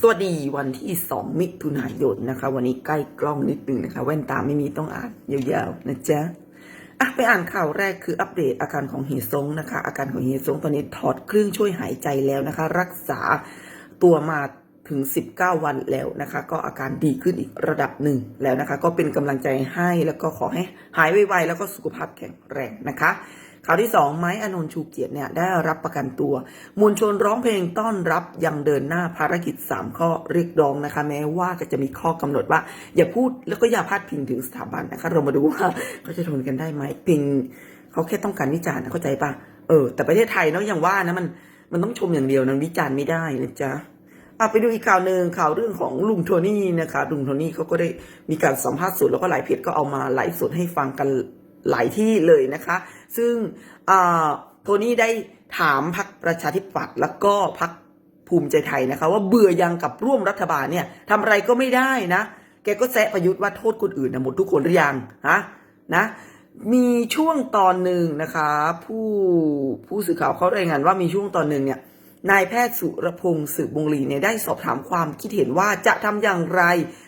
สวัสดีวันที่ 2 มิถุนายนนะคะ วันนี้ใกล้กล้องนิดนึงนะคะ แว่นตาไม่มีต้องอ่านยาวๆนะจ๊ะอะไปอ่านข่าวแรกคืออัปเดตอาการของเฮซงนะคะ อาการของเฮซงตอนนี้ถอดเครื่องช่วยหายใจแล้วนะคะ รักษาตัวมาถึง 19 วันแล้วนะคะ ก็อาการดีขึ้นอีกระดับหนึ่งแล้วนะคะ ก็เป็นกำลังใจให้แล้วก็ขอให้หายไวๆแล้วก็สุขภาพแข็งแรงนะคะ ข่าวที่สองไม้อนนท์ชูเกียรติเนี่ยได้รับประกันตัว มวลชนร้องเพลงต้อนรับยังเดินหน้าภารกิจ 3 ข้อเรียกร้องนะคะ แม้ว่าจะมีข้อกำหนดว่า อย่าพูดแล้วก็อย่าพาดพิงถึงสถาบันนะคะ เรามาดูว่าเขาจะทนกันได้ไหมพิงเขาแค่ต้องการวิจารณ์นะเข้าใจปะเออ แต่ประเทศไทยเนาะอย่างว่านะมันมันต้องชมอย่างเดียวนะวิจารณ์ไม่ได้นะจ๊ะอะไปดูอีกข่าวหนึ่งข่าวเรื่องของลุงโทนี่นะคะลุงโทนี่เขาก็ได้มีการสัมภาษณ์สดแล้วก็หลายเพจก็เอามาไลฟ์สดให้ฟังกัน หลายที่เลยนะคะ ซึ่งโทนี่ได้ถามพักประชาธิปัตย์แล้วก็พักภูมิใจไทยนะคะ ว่าเบื่อยังกับร่วมรัฐบาลเนี่ยทำอะไรก็ไม่ได้นะ แกก็แซะประยุทธ์ว่าโทษคนอื่นนะหมดทุกคนหรือยังฮะนะมีช่วงตอนหนึ่งนะคะ ผู้ผู้สื่อข่าวเขารายงานว่ามีช่วงตอนหนึ่งเนี่ย นายแพทย์สุรพงศ์สืบวงลีเนี่ยได้สอบถามความคิดเห็นว่าจะทำอย่างไร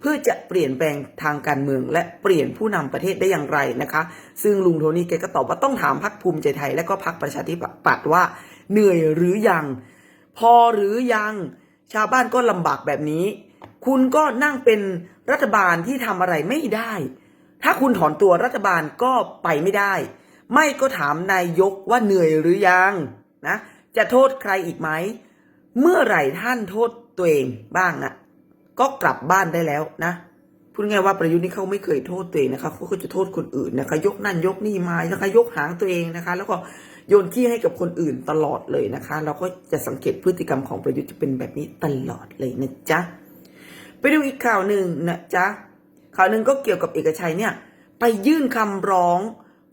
เพื่อจะเปลี่ยนแปลงทางการเมือง และเปลี่ยนผู้นำประเทศได้อย่างไรนะคะ ซึ่งลุงโทนี่แกก็ตอบว่าต้องถามพักภูมิใจไทย และก็พักประชาธิปัตย์ว่าเหนื่อยหรือยัง พอหรือยังชาวบ้านก็ลำบากแบบนี้ คุณก็นั่งเป็นรัฐบาลที่ทำอะไรไม่ได้ ถ้าคุณถอนตัวรัฐบาลก็ไปไม่ได้ ไม่ก็ถามนายกว่าเหนื่อยหรือยังนะ จะโทษใครอีกไหม เมื่อไหร่ท่านโทษตัวเองบ้างอะก็กลับบ้านได้แล้วนะพูดง่ายๆว่าประยุทธ์นี่เขาไม่เคยโทษตัวเองนะคะเขาก็จะโทษคนอื่นนะคะ ยกนั่นยกนี่มานะคะยกหางตัวเองนะคะ แล้วก็โยนขี้ให้กับคนอื่นตลอดเลยนะคะ เราก็จะสังเกตพฤติกรรมของประยุทธ์จะเป็นแบบนี้ตลอดเลยนะจ๊ะไปดูอีกข่าวหนึ่งนะจ๊ะข่าวหนึ่งก็เกี่ยวกับเอกชัยเนี่ย ไปยื่นคำร้อง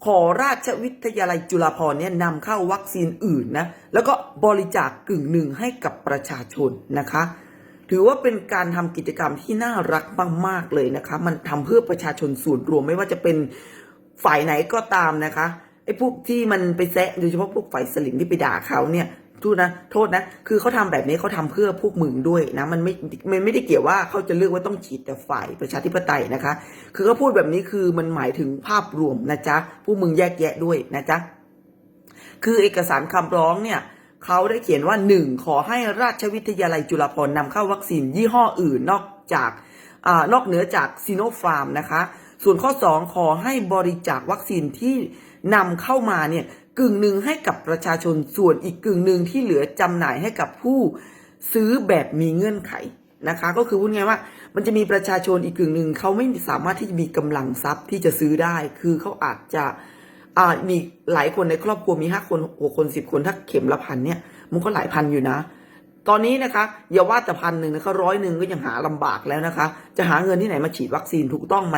ขอราชวิทยาลัยจุฬาภรณ์เนี่ยนำเข้าวัคซีนอื่นนะแล้วก็บริจาคกึ่งหนึ่งให้กับประชาชนนะคะ ถือว่าเป็นการทำกิจกรรมที่น่ารักมากๆเลยนะคะ มันทำเพื่อประชาชนส่วนรวมไม่ว่าจะเป็นฝ่ายไหนก็ตามนะคะไอ้พวกที่มันไปแซะโดยเฉพาะพวกฝ่ายสลิมที่ไปด่าเขาเนี่ย ทษนะโทษนะ คือเขาทำแบบนี้เขาทำเพื่อพวกมึงด้วยนะมันไม่มันไม่ได้เกี่ยวว่าเขาจะเลือกว่าต้องฉีดแต่ฝ่ายประชาธิปไตยนะคะ คือเขาพูดแบบนี้คือมันหมายถึงภาพรวมนะจ๊ะพวกมึงแยกแยะด้วยนะจ๊ะคือเอกสารคำร้องเนี่ยเขาได้เขียนว่าหนึ่งขอให้ราชวิทยาลัยจุฬาภรณ์นำเข้าวัคซีนยี่ห้ออื่นนอกจากอานอกเหนือจากซีโนฟาร์มนะคะ ส่วนข้อ 2 ขอให้บริจาควัคซีนที่นำเข้ามาเนี่ย กึ่งหนึ่งให้กับประชาชนส่วนอีกกึ่งหนึ่งที่เหลือจำหน่ายให้กับผู้ซื้อแบบมีเงื่อนไขนะคะ ก็คือพูดง่ายว่า มันจะมีประชาชนอีกกึ่งหนึ่งเขาไม่สามารถที่จะมีกำลังทรัพย์ที่จะซื้อได้ คือเขาอาจจะอ่ามีหลายคนในครอบครัวมีห้าคนหกคนสิบคนถ้าเข็มละพันเนี่ยมันก็หลายพันอยู่นะ ตอนนี้นะคะอย่าว่าแต่พันหนึ่งนะคะร้อยหนึ่งก็ยังหาลำบากแล้วนะคะ จะหาเงินที่ไหนมาฉีดวัคซีนถูกต้องไหม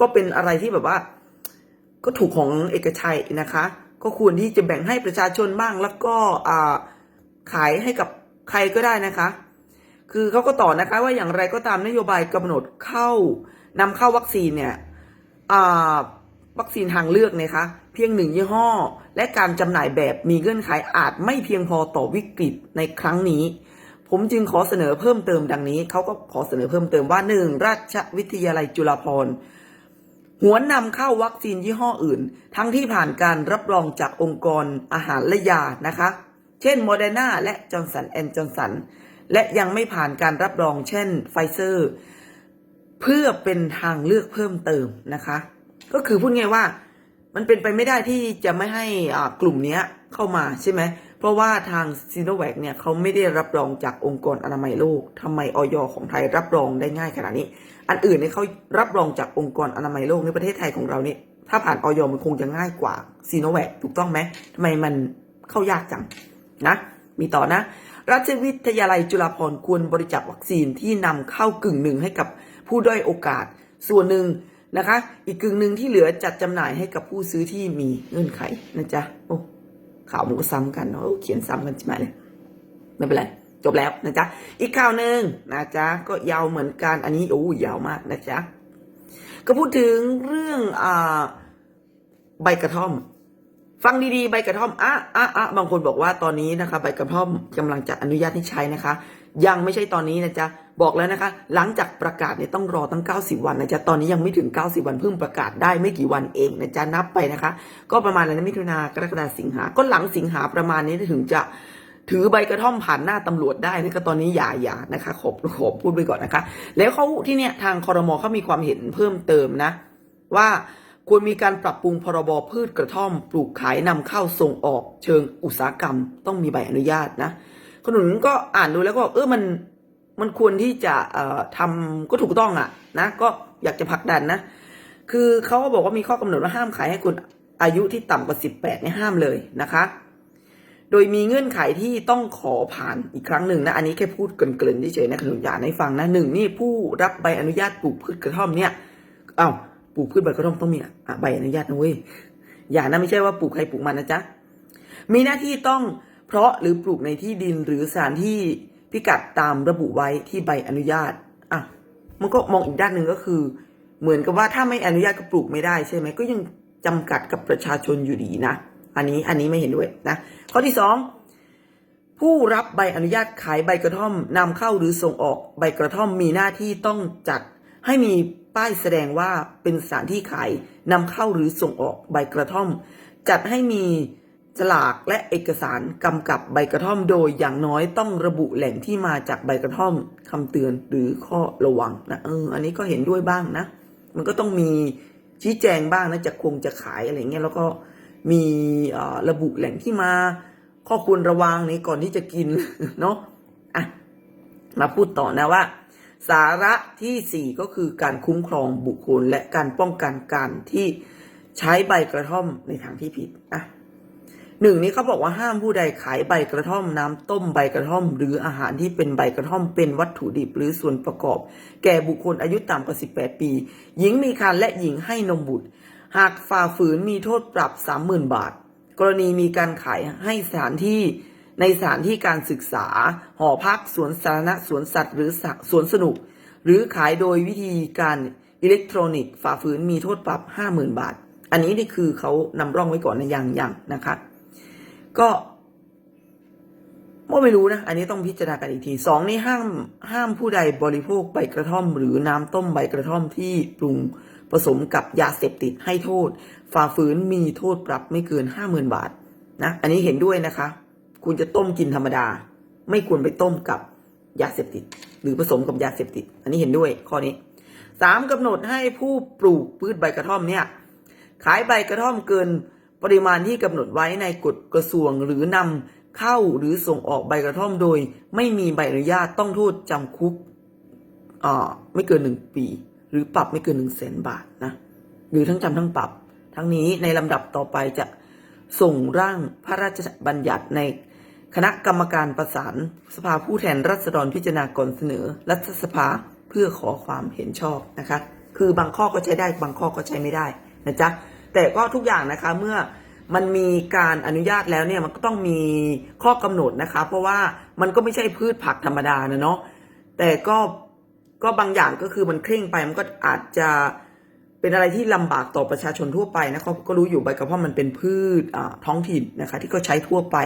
ก็เป็นอะไรที่แบบว่า ก็ถูกของเอกชัยนะคะ ก็ควรที่จะแบ่งให้ประชาชนบ้างแล้วก็ขายให้กับใครก็ได้นะคะ คือเขาก็ต่อนะคะว่าอย่างไรก็ตามนโยบายกำหนดเข้านำเข้าวัคซีนเนี่ยวัคซีนทางเลือกนะคะเพียงหนึ่งยี่ห้อ และการจำหน่ายแบบมีเงื่อนไขอาจไม่เพียงพอต่อวิกฤตในครั้งนี้ ผมจึงขอเสนอเพิ่มเติมดังนี้เขาก็ขอเสนอเพิ่มเติมว่าหนึ่งราชวิทยาลัยจุฬาภรณ์ หวนนำเข้าวัคซีนยี่ห้ออื่น ทั้งที่ผ่านการรับรองจากองค์กรอาหารและยานะคะ เช่นโมเดอร์นาและจอร์นสันแอนด์จอร์นสันและยังไม่ผ่านการรับรองเช่นไฟเซอร์ เพื่อเป็นทางเลือกเพิ่มเติมนะคะ ก็คือพูดง่ายว่า มันเป็นไปไม่ได้ที่จะไม่ให้อ่ากลุ่มนี้เข้ามาใช่ไหม เพราะว่าทางซีโนแวคเนี่ยเขาไม่ได้รับรองจากองค์กรอนามัยโลกทำไมออยของไทยรับรองได้ง่ายขนาดนี้ อันอื่นเนี่ยเขารับรองจากองค์กรอนามัยโลกในประเทศไทยของเราเนี่ยถ้าผ่านออยมันคงจะง่ายกว่าซีโนแวคถูกต้องไหมทำไมมันเข้ายากจังนะมีต่อนะ ราชวิทยาลัยจุฬาภรณ์ควรบริจาควัคซีนที่นำเข้ากึ่งหนึ่งให้กับผู้ด้อยโอกาส ส่วนหนึ่งนะคะ อีกกึ่งหนึ่งที่เหลือจัดจำหน่ายให้กับผู้ซื้อที่มีเงื่อนไขนะจ๊ะโอ้ ข่าวมันก็ซ้ำกันเนาะเขียนซ้ำกันใช่ไหมเลยไม่เป็นไรจบแล้วนะจ๊ะอีกข่าวหนึ่งนะจ๊ะก็ยาวเหมือนกันอันนี้โอ้ยาวมากนะจ๊ะก็พูดถึงเรื่องอ่าใบกระท่อม ฟังดีๆ ใบกระท่อมอะอะอะบางคนบอกว่าตอนนี้นะคะ ใบกระท่อมกำลังจะอนุญาตให้ใช้นะคะ ยังไม่ใช่ตอนนี้นะจ๊ะบอกแล้วนะคะ หลังจากประกาศเนี่ยต้องรอตั้ง 90 วันนะจ๊ะตอนนี้ยังไม่ถึง 90 วันเพิ่งประกาศได้ไม่กี่วันเองนะจ๊ะนับไปนะคะ ก็ประมาณอะไรนมิถุนากรกฎาสิงหาก็หลังสิงหาประมาณนี้ถึงจะถือใบกระท่อมผ่านหน้าตำรวจได้นะก็ตอนนี้อย่าอย่านะคะขอบขอบพูดไปก่อนนะคะ แล้วเขาที่เนี่ยทางคอรมอเขามีความเห็นเพิ่มเติมนะ ว่าควรมีการปรับปรุงพรบพืชกระท่อม ปลูกขายนำเข้าส่งออกเชิงอุตสาหกรรม ต้องมีใบอนุญาตนะ ขนุนก็อ่านดูแล้วก็เออมันมันควรที่จะเอ่อทำก็ถูกต้องอะนะก็อยากจะผลักดันนะ คือเขาก็บอกว่ามีข้อกำหนดว่าห้ามขายให้คนอายุที่ต่ำกว่า18เนี่ยห้ามเลยนะคะ โดยมีเงื่อนไขที่ต้องขอผ่านอีกครั้งหนึ่งนะอันนี้แค่พูดเกรินๆเฉยๆนะขนุนอยากให้ฟังนะหนึ่งนี่ผู้รับใบอนุญาตปลูกพืชกระท่อมเนี่ยเอ้าปลูกพืชใบกระท่อมต้องมีใบอนุญาตนะเว้ยอย่านะไม่ใช่ว่าปลูกใครปลูกมันนะจ๊ะมีหน้าที่ต้อง เพราะหรือปลูกในที่ดินหรือสถานที่พิกัดตามระบุไว้ที่ใบอนุญาตอะมันก็มองอีกด้านหนึ่งก็คือ เหมือนกับว่าถ้าไม่อนุญาตก็ปลูกไม่ได้ใช่ไหมก็ยังจำกัดกับประชาชนอยู่ดีนะ อันนี้อันนี้ไม่เห็นด้วยนะ ข้อที่สองผู้รับใบอนุญาตขายใบกระท่อมนำเข้าหรือส่งออกใบกระท่อมมีหน้าที่ต้องจัดให้มีป้ายแสดงว่าเป็นสถานที่ขายนำเข้าหรือส่งออกใบกระท่อม จัดให้มี ฉลากและเอกสารกำกับใบกระท่อมโดยอย่างน้อยต้องระบุแหล่งที่มาจากใบกระท่อมคำเตือนหรือข้อระวังนะเอออันนี้ก็เห็นด้วยบ้างนะ มันก็ต้องมีชี้แจงบ้างนะจะคงจะขายอะไรเงี้ยแล้วก็มีระบุแหล่งที่มา ข้อควรระวังในก่อนที่จะกินเนาะอะมาพูดต่อนะว่า สาระที่สี่ก็คือการคุ้มครองบุคคลและการป้องกันการที่ใช้ใบกระท่อมในทางที่ผิดอะ หนึ่งนี้เขาบอกว่าห้ามผู้ใดขายใบกระท่อมน้ำต้มใบกระท่อม หรืออาหารที่เป็นใบกระท่อมเป็นวัตถุดิบหรือส่วนประกอบ แก่บุคคลอายุต่ำกว่า 18 ปี หญิงมีครรภ์และหญิงให้นมบุตร หากฝ่าฝืนมีโทษปรับ 30,000 บาท กรณีมีการขายให้สถานที่ในสถานที่การศึกษา หอพักสวนสาธารณะสวนสัตว์ หรือสวนสนุก หรือขายโดยวิธีการอิเล็กทรอนิกส์ฝ่าฝืนมีโทษปรับ 50,000 บาท อันนี้นี่คือเขานำร่องไว้ก่อนในะยังยังนะคะ ก็ไม่รู้นะ อันนี้ต้องพิจารณากันอีกทีสองนี่ห้ามห้ามผู้ใดบริโภคใบกระท่อม หรือน้ำต้มใบกระท่อมที่ปรุงผสมกับยาเสพติดให้โทษ ฝ่าฝืนมีโทษปรับไม่เกินห้าหมื่นบาทนะ อันนี้เห็นด้วยนะคะ คุณจะต้มกินธรรมดา ไม่ควรไปต้มกับยาเสพติด หรือผสมกับยาเสพติด อันนี้เห็นด้วยข้อนี้สามกำหนดให้ผู้ปลูกพืชใบกระท่อมเนี่ยขายใบกระท่อมเกิน ปริมาณที่กำหนดไว้ในกฎกระทรวงหรือนำเข้าหรือส่งออกใบกระท่อมโดย ไม่มีใบอนุญาตต้องโทษจำคุกอ่าไม่เกินหนึ่งปี หรือปรับไม่เกินหนึ่งแสนบาทนะหรือทั้งจำทั้งปรับ ทั้งนี้ในลำดับต่อไปจะส่งร่างพระราชบัญญัติในคณะกรรมการประสานสภาผู้แทนรัษฎรพิจารณาก่อนเสนอ รัฐสภาเพื่อขอความเห็นชอบนะคะ คือบางข้อก็ใช้ได้บางข้อก็ใช้ไม่ได้นะจ๊ะ แต่ก็ทุกอย่างนะคะเมื่อมันมีการอนุญาตแล้วเนี่ยมันก็ต้องมีข้อกำหนดนะคะ เพราะว่ามันก็ไม่ใช่พืชผักธรรมดานะเนาะแต่ก็ก็บางอย่างก็คือมันเคร่งไปมันก็อาจจะเป็นอะไรที่ลำบากต่อประชาชนทั่วไปนะเขาก็รู้อยู่ใบกระเพราะมันเป็นพืชท้องถิ่นนะคะ ที่ก็ใช้ทั่วไป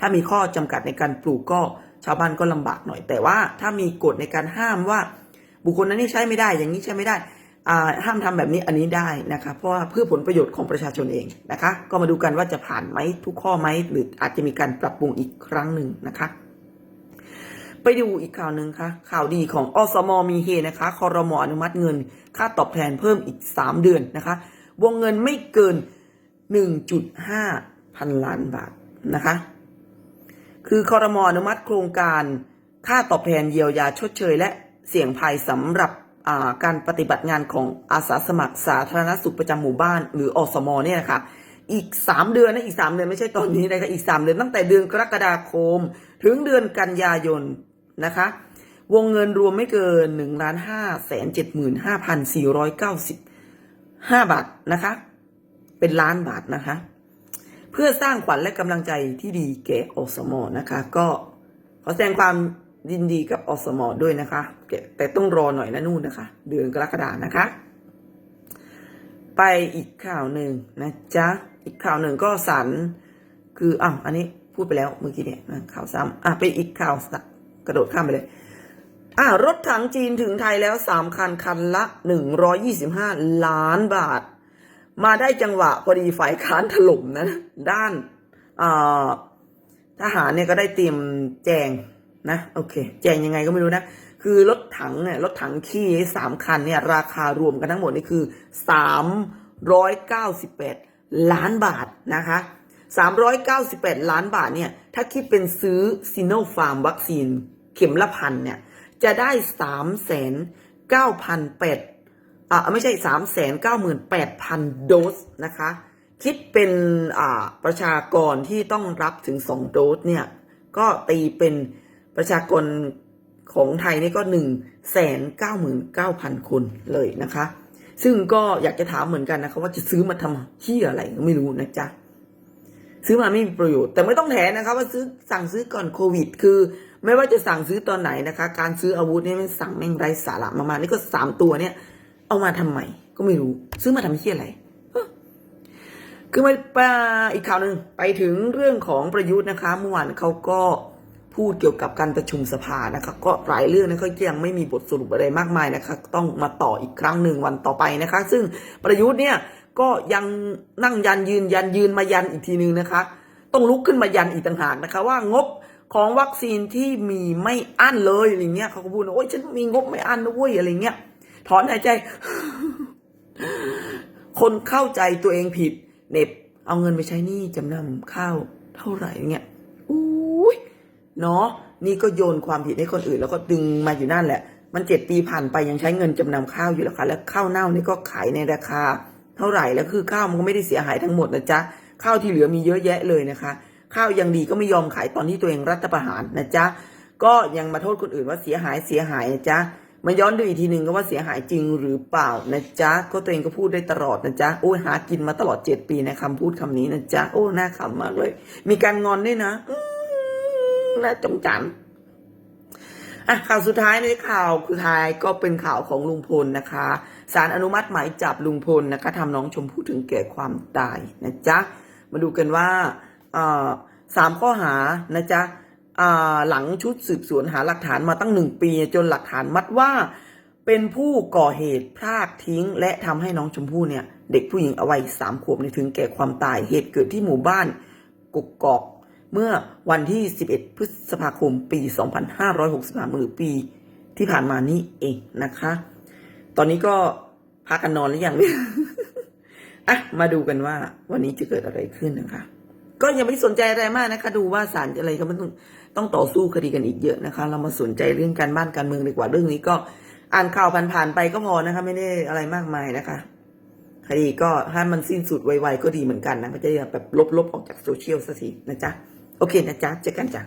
ถ้ามีข้อจำกัดในการปลูกก็ชาวบ้านก็ลำบากหน่อย แต่ว่าถ้ามีกฎในการห้ามว่า บุคคลนั้นนี่ใช้ไม่ได้ อย่างนี้ใช้ไม่ได้ ห้ามทำแบบนี้อันนี้ได้นะคะเพราะว่าเพื่อผลประโยชน์ของประชาชนเองนะคะ ก็มาดูกันว่าจะผ่านไหมทุกข้อไหมหรืออาจจะมีการปรับปรุงอีกครั้งหนึ่งนะคะ ไปดูอีกข่าวหนึ่งค่ะ ข่าวดีของอสมมีเฮนะคะคอรมออนุมัติเงิน ค่าตอบแทนเพิ่มอีก 3 เดือนนะคะ วงเงินไม่เกิน 1.5 พันล้านบาทนะคะ คือคอรมออนุมัติโครงการค่าตอบแทนเยียวยาชดเชย และเสี่ยงภัยสำหรับ การปฏิบัติงานของอาสาสมัครสาธารณสุขประจำหมู่บ้าน หรืออสมเนี่ยนะคะอีก 3 เดือนนะอีก 3 เดือนไม่ใช่ตอนนี้นะคะอีก 3 เดือนตั้งแต่เดือนกรกฎาคม ถึงเดือนกันยายนนะคะ วงเงินรวมไม่เกิน1ล้าน5แสน75,495บาทนะคะ เป็นล้านบาทนะคะ เพื่อสร้างขวัญและกำลังใจที่ดีแก่อสมนะคะ ก็ขอแสดงความ ยินดีกับอสมอด้วยนะคะ แต่ต้องรอหน่อยนะนู่นนะคะ เดือนกรกฎานะคะ ไปอีกข่าวหนึ่งนะจ๊ะ อีกข่าวหนึ่งก็สันคืออะอันนี้พูดไปแล้วเมื่อกี้เนี่ยข่าวซ้ำอะไปอีกข่าวกระโดดข้ามไปเลยอ่ารถถังจีนถึงไทยแล้วสามคันคันละหนึ่งร้อยี่สิบห้าล้านบาท มาได้จังหวะพอดีฝ่ายค้านถล่มนะ ด้านอ่าทหารเนี่ยก็ได้เตรียมแจง นะโอเค แจงยังไงก็ไม่รู้นะ คือรถถังเนี่ยรถถังขี้สามคันเนี่ยราคารวมกันทั้งหมดนี่คือสามร้อยเก้าสิบแปดล้านบาทนะคะสามร้อยเก้าสิบแปดล้านบาทเนี่ยถ้าคิดเป็นซื้อซีโนฟาร์มวัคซีนเข็มละพันเนี่ยจะได้สามแสนเก้าพันแปดอ่าไม่ใช่สามแสนเก้าหมื่นแปดพันโดสนะคะคิดเป็นอ่าประชากรที่ต้องรับถึงสองโดสเนี่ยก็ตีเป็น ประชากรของไทยนี่ก็หนึ่งแสนเก้าหมื่นเก้าพันคนเลยนะคะ ซึ่งก็อยากจะถามเหมือนกันนะคะว่าจะซื้อมาทำที่อะไรก็ไม่รู้นะจ๊ะซื้อมาไม่มีประโยชน์แต่ไม่ต้องแถนะคะว่าซื้อสั่งซื้อก่อนโควิด คือ ไม่ว่าจะสั่งซื้อตอนไหนนะคะ การซื้ออาวุธนี่มันสั่งแม่งไร้สาระมากๆนี่ก็สามตัวเนี่ย เอามาทำไมก็ไม่รู้ ซื้อมาทำที่อะไรคือมาปาอีกข่าวหนึ่งไปถึงเรื่องของประยุทธ์นะคะเมื่อวานเขาก็ พูดเกี่ยวกับการประชุมสภานะคะก็หลายเรื่องนะก็ยังไม่มีบทสรุปอะไรมากมายนะคะต้องมาต่ออีกครั้งหนึ่งวันต่อไปนะคะ ซึ่งประยุทธ์เนี่ยก็ยังนั่งยันยืนยันยืนมายันอีกทีนึงนะคะ ต้องลุกขึ้นมายันอีกต่างหากนะคะ ว่างบของวัคซีนที่มีไม่อั้นเลยอะไรเงี้ยเขาก็พูดว่าโอ้ยฉันมีงบไม่อั้นนะเว้ยอะไรเงี้ยถอนหายใจ คนเข้าใจตัวเองผิดเน็บเอาเงินไปใช้หนี้จำนำข้าวเท่าไหร่เงี้ย เนาะนี่ก็โยนความผิดให้คนอื่น แล้วก็ดึงมาอยู่นั่นแหละ มันเจ็ดปีผ่านไปยังใช้เงินจำนำข้าวอยู่แล้วค่ะ แล้วข้าวเน่านี่ก็ขายในราคา เท่าไหร่แล้วคือข้าวมันก็ไม่ได้เสียหายทั้งหมดนะจ๊ะข้าวที่เหลือมีเยอะแยะเลยนะคะ ข้าวยังดีก็ไม่ยอมขายตอนที่ตัวเองรัฐประหารนะจ๊ะก็ยังมาโทษคนอื่นว่าเสียหายเสียหายนะจ๊ะมาย้อนดูอีกทีหนึ่งก็ว่าเสียหายจริงหรือเปล่านะจ๊ะก็ตัวเองก็พูดได้ตลอดนะจ๊ะโอ้ยหากินมาตลอดเจ็ดปีในคำพูดคำนี้นะจ๊ะโอ้น่าขำมากเลย มีการงอนด้วยนะ น่าจงจันอะข่าวสุดท้ายในข่าวคือท้ายก็เป็นข่าวของลุงพลนะคะศาลอนุมัติหมายจับลุงพลนะคะทำน้องชมพู่ถึงแก่ความตายนะจ๊ะมาดูกันว่าสามข้อหานะจ๊ะหลังชุดสืบสวนหาหลักฐานมาตั้งหนึ่งปี จนหลักฐานมัดว่า เป็นผู้ก่อเหตุพรากทิ้ง และทำให้น้องชมพู่เนี่ย เด็กผู้หญิงเอาวัยสามขวบเนี่ยถึงแก่ความตายเหตุเกิดที่หมู่บ้านกุกกอก เมื่อวันที่ 11 พฤษภาคม ปี 2563หรือปีที่ผ่านมานี้เองนะคะ ตอนนี้ก็พักกันนอนหรือยังเนี่ยอะมาดูกันว่าวันนี้จะเกิดอะไรขึ้นนะคะ ก็ยังไม่สนใจอะไรมากนะคะ ดูว่าศาลอะไรก็ไม่ต้องต้องต่อสู้คดีกันอีกเยอะนะคะ เรามาสนใจเรื่องการบ้านการเมืองดีกว่าเรื่องนี้ก็อ่านข่าวผ่านๆไปก็พอนะคะ ไม่ได้อะไรมากมายนะคะคดีก็ให้มันสิ้นสุดไวๆก็ดีเหมือนกันนะไม่ใช่แบบลบๆออกจากโซเชียลสักทีนะจ๊ะ โอเคนะจ๊ะเจอกันจ้ะ